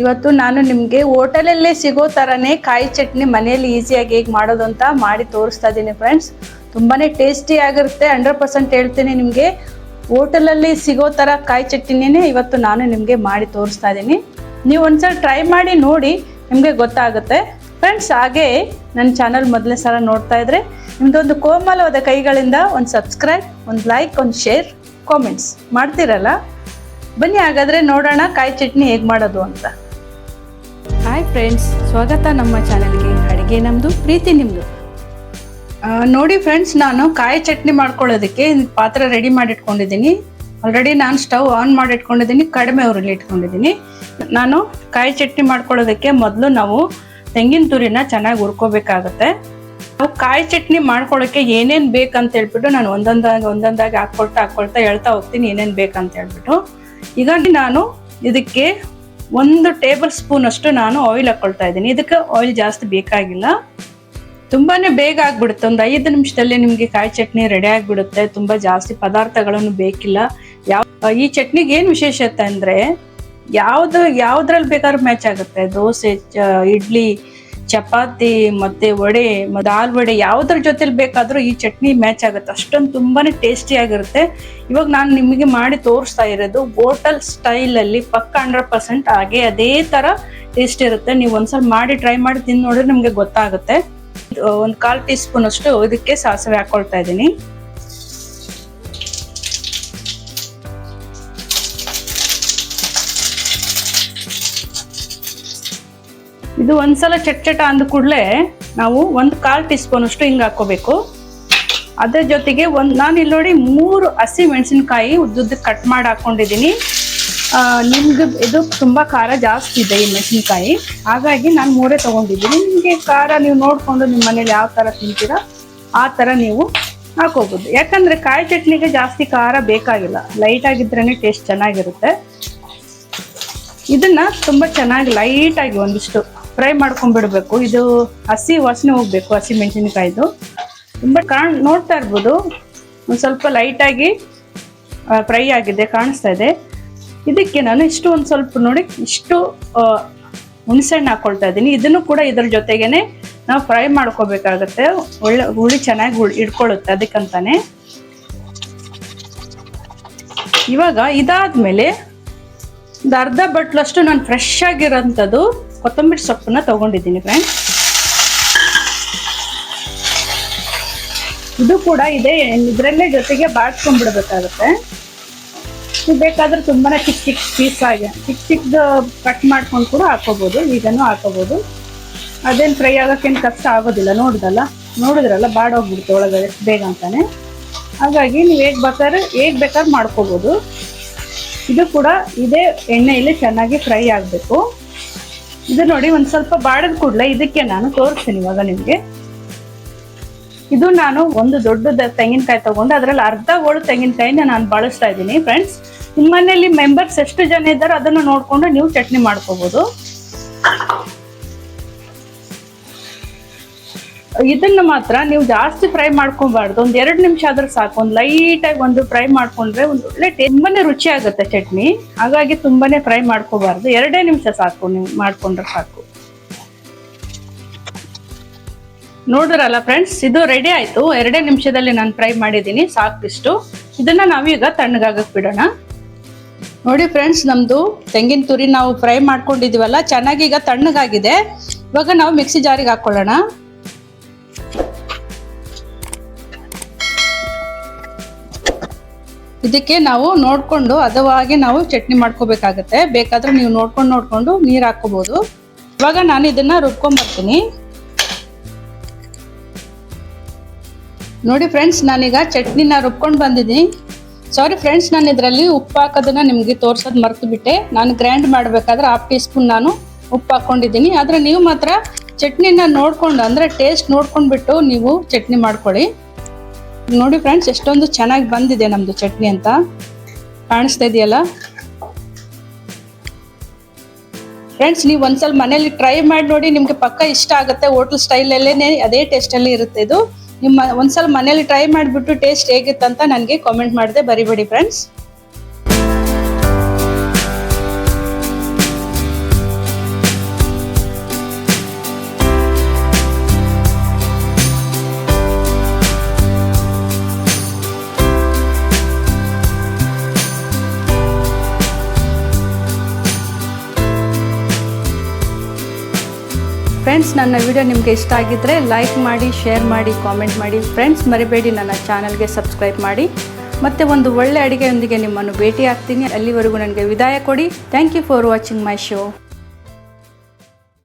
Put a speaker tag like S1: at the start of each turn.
S1: ಇವತ್ತು ನಾನು ನಿಮಗೆ ಹೋಟೆಲಲ್ಲೇ ಸಿಗೋ ಥರನೇ ಕಾಯಿ ಚಟ್ನಿ ಮನೆಯಲ್ಲಿ ಈಸಿಯಾಗಿ ಹೇಗೆ ಮಾಡೋದು ಅಂತ ಮಾಡಿ ತೋರಿಸ್ತಾ ಇದ್ದೀನಿ ಫ್ರೆಂಡ್ಸ್ ತುಂಬಾ ಟೇಸ್ಟಿ ಆಗಿರುತ್ತೆ ಹಂಡ್ರೆಡ್ ಪರ್ಸೆಂಟ್ ಹೇಳ್ತೀನಿ ನಿಮಗೆ. ಹೋಟೆಲಲ್ಲಿ ಸಿಗೋ ಥರ ಕಾಯಿ ಚಟ್ನಿನೇ ಇವತ್ತು ನಾನು ನಿಮಗೆ ಮಾಡಿ ತೋರಿಸ್ತಾ ಇದ್ದೀನಿ. ನೀವು ಒಂದ್ಸಲ ಟ್ರೈ ಮಾಡಿ ನೋಡಿ ನಿಮಗೆ ಗೊತ್ತಾಗುತ್ತೆ. ಫ್ರೆಂಡ್ಸ್ ಹಾಗೆ ನನ್ನ ಚಾನಲ್ ಮೊದಲನೇ ಸಲ ನೋಡ್ತಾ ಇದ್ರೆ ನಿಮ್ದೊಂದು ಕೋಮಲವಾದ ಕೈಗಳಿಂದ ಒಂದು ಸಬ್ಸ್ಕ್ರೈಬ್ ಒಂದು ಲೈಕ್ ಒಂದು ಶೇರ್ ಕಾಮೆಂಟ್ಸ್ ಮಾಡ್ತಿರಲ್ಲ? ಬನ್ನಿ ಹಾಗಾದರೆ ನೋಡೋಣ ಕಾಯಿ ಚಟ್ನಿ ಹೇಗೆ ಮಾಡೋದು ಅಂತ. ಹಾಯ್ ಫ್ರೆಂಡ್ಸ್, ಸ್ವಾಗತ ನಮ್ಮ ಚಾನಲ್ಗೆ. ಅಡುಗೆ ನಮ್ಮದು ಪ್ರೀತಿ ನಿಮ್ಮದು ನೋಡಿ ಫ್ರೆಂಡ್ಸ್, ನಾನು ಕಾಯಿ ಚಟ್ನಿ ಮಾಡ್ಕೊಳ್ಳೋದಕ್ಕೆ ಪಾತ್ರೆ ರೆಡಿ ಮಾಡಿ ಇಟ್ಕೊಂಡಿದ್ದೀನಿ ಆಲ್ರೆಡಿ ನಾನು ಸ್ಟವ್ ಆನ್ ಮಾಡಿಟ್ಕೊಂಡಿದ್ದೀನಿ, ಕಡಿಮೆ ಅವರಲ್ಲಿ ಇಟ್ಕೊಂಡಿದ್ದೀನಿ. ನಾನು ಕಾಯಿ ಚಟ್ನಿ ಮಾಡ್ಕೊಳ್ಳೋದಕ್ಕೆ ಮೊದಲು ನಾವು ತೆಂಗಿನ ತುರಿನ ಚೆನ್ನಾಗಿ ಹುರ್ಕೋಬೇಕಾಗತ್ತೆ. ನಾವು ಕಾಯಿ ಚಟ್ನಿ ಮಾಡ್ಕೊಳ್ಳೋಕ್ಕೆ ಏನೇನು ಬೇಕಂತ ಹೇಳ್ಬಿಟ್ಟು ನಾನು ಒಂದೊಂದಾಗಿ ಒಂದೊಂದಾಗಿ ಹಾಕ್ಕೊಳ್ತಾ ಹಾಕ್ಕೊಳ್ತಾ ಹೇಳ್ತಾ ಹೋಗ್ತೀನಿ ಏನೇನು ಬೇಕಂತ ಹೇಳ್ಬಿಟ್ಟು ಹೀಗಾಗಿ ನಾನು ಇದಕ್ಕೆ ಒಂದು ಟೇಬಲ್ ಸ್ಪೂನ್ ಅಷ್ಟು ನಾನು ಆಯಿಲ್ ಹಾಕೊಳ್ತಾ ಇದ್ದೀನಿ. ಇದಕ್ಕೆ ಆಯಿಲ್ ಜಾಸ್ತಿ ಬೇಕಾಗಿಲ್ಲ. ತುಂಬಾನೇ ಬೇಗ ಆಗ್ಬಿಡುತ್ತೆ. ಒಂದು ಐದು ನಿಮಿಷದಲ್ಲಿ ನಿಮಗೆ ಕಾಯಿ ಚಟ್ನಿ ರೆಡಿ ಆಗಿಬಿಡುತ್ತೆ. ತುಂಬಾ ಜಾಸ್ತಿ ಪದಾರ್ಥಗಳನ್ನು ಬೇಕಿಲ್ಲ. ಯಾವ, ಈ ಚಟ್ನಿಗೆ ಏನು ವಿಶೇಷತೆ ಅಂದ್ರೆ, ಯಾವುದು, ಯಾವ್ದ್ರಲ್ಲಿ ಬೇಕಾದ್ರೂ ಮ್ಯಾಚ್ ಆಗುತ್ತೆ. ದೋಸೆ ಇಡ್ಲಿ ಚಪಾತಿ ಮತ್ತೆ ವಡೆ ದಾಲ್ ವಡೆ ಯಾವ್ದ್ರ ಜೊತೆಲಿ ಬೇಕಾದ್ರೂ ಈ ಚಟ್ನಿ ಮ್ಯಾಚ್ ಆಗುತ್ತೆ. ಅಷ್ಟೊಂದು ತುಂಬಾನೇ ಟೇಸ್ಟಿ ಆಗಿರುತ್ತೆ. ಇವಾಗ ನಾನು ನಿಮಗೆ ಮಾಡಿ ತೋರಿಸ್ತಾ ಇರೋದು, ಹೋಟೆಲ್ ಸ್ಟೈಲ್ ಅಲ್ಲಿ ಪಕ್ಕ ಹಂಡ್ರೆಡ್ ಪರ್ಸೆಂಟ್ ಹಾಗೆ ಅದೇ ತರ ಟೇಸ್ಟ್ ಇರುತ್ತೆ. ನೀವು ಒಂದ್ಸಲ ಮಾಡಿ ಟ್ರೈ ಮಾಡಿ ತಿಂದು ನೋಡಿದ್ರೆ ನಿಮ್ಗೆ ಗೊತ್ತಾಗುತ್ತೆ. ಒಂದು ಕಾಲ್ ಟೀ ಸ್ಪೂನ್ ಅಷ್ಟು ಇದಕ್ಕೆ ಸಾಸಿವೆ ಹಾಕೊಳ್ತಾ ಇದ್ದೀನಿ. ಇದು ಒಂದ್ಸಲ ಚಟ್ ಚಟ ಅಂದ ಕೂಡಲೇ ನಾವು ಒಂದು ಕಾಲು ಟೀ ಸ್ಪೂನ್ ಹಿಂಗೆ ಹಾಕೋಬೇಕು ಅದ್ರ ಜೊತೆಗೆ ಒಂದು, ನಾನು ಇಲ್ಲಿ ನೋಡಿ ಮೂರು ಹಸಿ ಮೆಣಸಿನ್ಕಾಯಿ ಉದ್ದುದ್ದಕ್ಕೆ ಕಟ್ ಮಾಡಿ ಹಾಕೊಂಡಿದ್ದೀನಿ. ನಿಮ್ಗೆ ಇದು ತುಂಬ ಖಾರ ಜಾಸ್ತಿ ಇದೆ ಈ ಮೆಣಸಿನ್ಕಾಯಿ. ಹಾಗಾಗಿ ನಾನು ಮೂರೇ ತೊಗೊಂಡಿದ್ದೀನಿ. ನಿಮಗೆ ಖಾರ ನೀವು ನೋಡಿಕೊಂಡು ನಿಮ್ಮ ಮನೇಲಿ ಯಾವ ಥರ ತಿಂತೀರಾ, ಆ ಥರ ನೀವು ಹಾಕೋಬೋದು ಯಾಕಂದರೆ ಕಾಯಿ ಚಟ್ನಿಗೆ ಜಾಸ್ತಿ ಖಾರ ಬೇಕಾಗಿಲ್ಲ. ಲೈಟ್ ಆಗಿದ್ರೇನೆ ಟೇಸ್ಟ್ ಚೆನ್ನಾಗಿರುತ್ತೆ. ಇದನ್ನ ತುಂಬಾ ಚೆನ್ನಾಗಿ ಲೈಟ್ ಆಗಿ ಒಂದಿಷ್ಟು ಫ್ರೈ ಮಾಡ್ಕೊಂಡ್ಬಿಡ್ಬೇಕು. ಇದು ಹಸಿ ವಾಸನೆ ಹೋಗ್ಬೇಕು, ಹಸಿ ಮೆಣಸಿನಕಾಯ್ದು. ತುಂಬ ಕಾಣ್, ನೋಡ್ತಾ ಇರ್ಬೋದು. ಒಂದು ಸ್ವಲ್ಪ ಲೈಟಾಗಿ ಫ್ರೈ ಆಗಿದೆ, ಕಾಣಿಸ್ತಾ ಇದೆ. ಇದಕ್ಕೆ ನಾನು ಇಷ್ಟು ಒಂದು ಸ್ವಲ್ಪ ನೋಡಿ, ಇಷ್ಟು ಹುಣಸೆಹಣ್ಣು ಹಾಕೊಳ್ತಾ ಇದ್ದೀನಿ. ಇದನ್ನು ಕೂಡ ಇದ್ರ ಜೊತೆಗೇನೆ ನಾವು ಫ್ರೈ ಮಾಡ್ಕೋಬೇಕಾಗತ್ತೆ. ಒಳ್ಳೆ, ಹುಳಿ ಚೆನ್ನಾಗಿ ಇಟ್ಕೊಳ್ಳುತ್ತೆ ಅದಕ್ಕಂತಾನೆ. ಇವಾಗ ಇದಾದ್ಮೇಲೆ ಒಂದು ಅರ್ಧ ಬಟ್ಲಷ್ಟು ನಾನು ಫ್ರೆಶ್ ಆಗಿರೋಂಥದ್ದು ಕೊತ್ತಂಬರಿ ಸೊಪ್ಪನ್ನ ತಗೊಂಡಿದ್ದೀನಿ ಫ್ರೆಂಡ್ ಇದು ಕೂಡ ಇದೆ, ಇದರಲ್ಲೇ ಜೊತೆಗೆ ಬಾಡ್ಸ್ಕೊಂಡ್ಬಿಡ್ಬೇಕಾಗುತ್ತೆ ಇದು ಬೇಕಾದ್ರೆ ತುಂಬಾ ಚಿಕ್ಕ ಚಿಕ್ಕ ಪೀಸ್ ಆಗಿ ಚಿಕ್ಕ ಚಿಕ್ಕದು ಕಟ್ ಮಾಡ್ಕೊಂಡು ಕೂಡ ಹಾಕೋಬಹುದು ಇದನ್ನು ಹಾಕೋಬಹುದು ಅದೇನು ಫ್ರೈ ಆಗೋಕ್ಕೇನು ಕಷ್ಟ ಆಗೋದಿಲ್ಲ, ನೋಡಿದಲ್ಲ? ನೋಡಿದ್ರಲ್ಲ ಬಾಡೋಗ್ಬಿಡುತ್ತೆ ಒಳಗಡೆ, ಬೇಗ ಅಂತಾನೆ. ಹಾಗಾಗಿ ನೀವು ಹೇಗೆ ಬೇಕಾದ್ರೆ ಹೇಗೆ ಬೇಕಾದ್ರೆ ಮಾಡ್ಕೋಬೋದು. ಇದು ಕೂಡ ಇದೇ ಎಣ್ಣೆಯಲ್ಲಿ ಚೆನ್ನಾಗಿ ಫ್ರೈ ಆಗಬೇಕು. ಇದು ನೋಡಿ ಒಂದ್ ಸ್ವಲ್ಪ ಬಾಡದ್ ಕೂಡಲೇ ಇದಕ್ಕೆ ನಾನು ತೋರಿಸ್ತೀನಿ ಇವಾಗ ನಿಮಗೆ. ಇದು ನಾನು ಒಂದು ದೊಡ್ಡ ತೆಂಗಿನಕಾಯಿ ತಗೊಂಡು ಅದರಲ್ಲಿ ಅರ್ಧ ಓಳು ತೆಂಗಿನಕಾಯಿನ ನಾನು ಬಳಸ್ತಾ ಇದ್ದೀನಿ ಫ್ರೆಂಡ್ಸ್ ನಿಮ್ಮ ಮನೆಯಲ್ಲಿ ಮೆಂಬರ್ಸ್ ಎಷ್ಟು ಜನ ಇದ್ದಾರೋ ಅದನ್ನು ನೋಡಿಕೊಂಡು ನೀವು ಚಟ್ನಿ ಮಾಡ್ಕೋಬಹುದು ಇದನ್ನ ಮಾತ್ರ ನೀವು ಜಾಸ್ತಿ ಫ್ರೈ ಮಾಡ್ಕೊಬಾರ್ದು. ಒಂದ್ ಎರಡು ನಿಮಿಷ ಆದ್ರೆ ಸಾಕು. ಒಂದು ಲೈಟ್ ಆಗಿ ಒಂದು ಫ್ರೈ ಮಾಡ್ಕೊಂಡ್ರೆ ಒಂದು ಒಳ್ಳೆ ತುಂಬಾನೇ ರುಚಿ ಆಗುತ್ತೆ ಚಟ್ನಿ. ಹಾಗಾಗಿ ತುಂಬಾನೇ ಫ್ರೈ ಮಾಡ್ಕೋಬಾರ್ದು. ಎರಡೇ ನಿಮಿಷ ಸಾಕು ನೀವು ಮಾಡ್ಕೊಂಡ್ರೆ ಸಾಕು. ನೋಡಿದ್ರಲ್ಲ ಫ್ರೆಂಡ್ಸ್ ಇದು ರೆಡಿ ಆಯ್ತು. ಎರಡೇ ನಿಮಿಷದಲ್ಲಿ ನಾನು ಫ್ರೈ ಮಾಡಿದ್ದೀನಿ. ಸಾಕಿಷ್ಟು. ಇದನ್ನ ನಾವೀಗ ತಣ್ಣಗಾಗಕ್ಕೆ ಬಿಡೋಣ. ನೋಡಿ ಫ್ರೆಂಡ್ಸ್ ನಮ್ದು ತೆಂಗಿನ ತುರಿ ನಾವು ಫ್ರೈ ಮಾಡ್ಕೊಂಡಿದೀವಲ್ಲ ಚೆನ್ನಾಗಿ ಈಗ ತಣ್ಣಗಾಗಿದೆ. ಇವಾಗ ನಾವು ಮಿಕ್ಸಿ ಜಾರಿಗೆ ಹಾಕೊಳ್ಳೋಣ. ಇದಕ್ಕೆ ನಾವು ನೋಡ್ಕೊಂಡು ಹದವಾಗಿ ನಾವು ಚಟ್ನಿ ಮಾಡ್ಕೋಬೇಕಾಗತ್ತೆ. ಬೇಕಾದ್ರೆ ನೀವು ನೋಡ್ಕೊಂಡು ನೋಡ್ಕೊಂಡು ನೀರು ಹಾಕೋಬಹುದು ಇವಾಗ ನಾನು ಇದನ್ನ ರುಬ್ಕೊಂಬರ್ತೀನಿ. ನೋಡಿ ಫ್ರೆಂಡ್ಸ್, ನಾನೀಗ ಚಟ್ನಿನ ರುಬ್ಕೊಂಡು ಬಂದಿದ್ದೀನಿ. ಸಾರಿ ಫ್ರೆಂಡ್ಸ್, ನಾನು ಇದರಲ್ಲಿ ಉಪ್ಪು ಹಾಕೋದನ್ನ ನಿಮಗೆ ತೋರ್ಸೋದು ಮರ್ತು ಬಿಟ್ಟೆ ನಾನು ಗ್ರೈಂಡ್ ಮಾಡಬೇಕಾದ್ರೆ ಹಾಫ್ ಟೀ ಸ್ಪೂನ್ ನಾನು ಉಪ್ಪು ಹಾಕೊಂಡಿದ್ದೀನಿ ಆದರೆ ನೀವು ಮಾತ್ರ ಚಟ್ನಿನ ನೋಡ್ಕೊಂಡು, ಅಂದರೆ ಟೇಸ್ಟ್ ನೋಡ್ಕೊಂಡ್ಬಿಟ್ಟು ನೀವು ಚಟ್ನಿ ಮಾಡ್ಕೊಳ್ಳಿ. ನೋಡಿ ಫ್ರೆಂಡ್ಸ್ ಎಷ್ಟೊಂದು ಚೆನ್ನಾಗಿ ಬಂದಿದೆ ನಮ್ಮದು ಚಟ್ನಿ ಅಂತ. ಕಾಣಿಸ್ತಾ ಇದೆಯಲ್ಲ? ಫ್ರೆಂಡ್ಸ್ ನೀವು ಒಂದ್ಸಲ ಮನೇಲಿ ಟ್ರೈ ಮಾಡಿ ನೋಡಿ, ನಿಮ್ಗೆ ಪಕ್ಕ ಇಷ್ಟ ಆಗುತ್ತೆ ಹೋಟೆಲ್ ಸ್ಟೈಲಲ್ಲೇ ಅದೇ ಟೇಸ್ಟಲ್ಲಿ ಇರುತ್ತೆ ಇದು. ನಿಮ್ಮ ಒಂದ್ಸಲ ಮನೇಲಿ ಟ್ರೈ ಮಾಡಿಬಿಟ್ಟು ಟೇಸ್ಟ್ ಹೇಗಿತ್ತಂತ ನನಗೆ ಕಾಮೆಂಟ್ ಮಾಡಿದೆ ಬರಿಬೇಡಿ ಫ್ರೆಂಡ್ಸ್ ಫ್ರೆಂಡ್ಸ್, ನನ್ನ ವಿಡಿಯೋ ನಿಮಗೆ ಇಷ್ಟ ಆಗಿದ್ದರೆ ಲೈಕ್ ಮಾಡಿ ಶೇರ್ ಮಾಡಿ ಕಾಮೆಂಟ್ ಮಾಡಿ. ಫ್ರೆಂಡ್ಸ್, ಮರಿಬೇಡಿ, ನನ್ನ ಚಾನಲ್ಗೆ ಸಬ್ಸ್ಕ್ರೈಬ್ ಮಾಡಿ. ಮತ್ತೆ ಒಂದು ಒಳ್ಳೆ ಅಡುಗೆಯೊಂದಿಗೆ ನಿಮ್ಮನ್ನು ಭೇಟಿ ಆಗ್ತೀನಿ ಅಲ್ಲಿವರೆಗೂ ನನಗೆ ವಿದಾಯ ಕೊಡಿ. Thank you for watching my show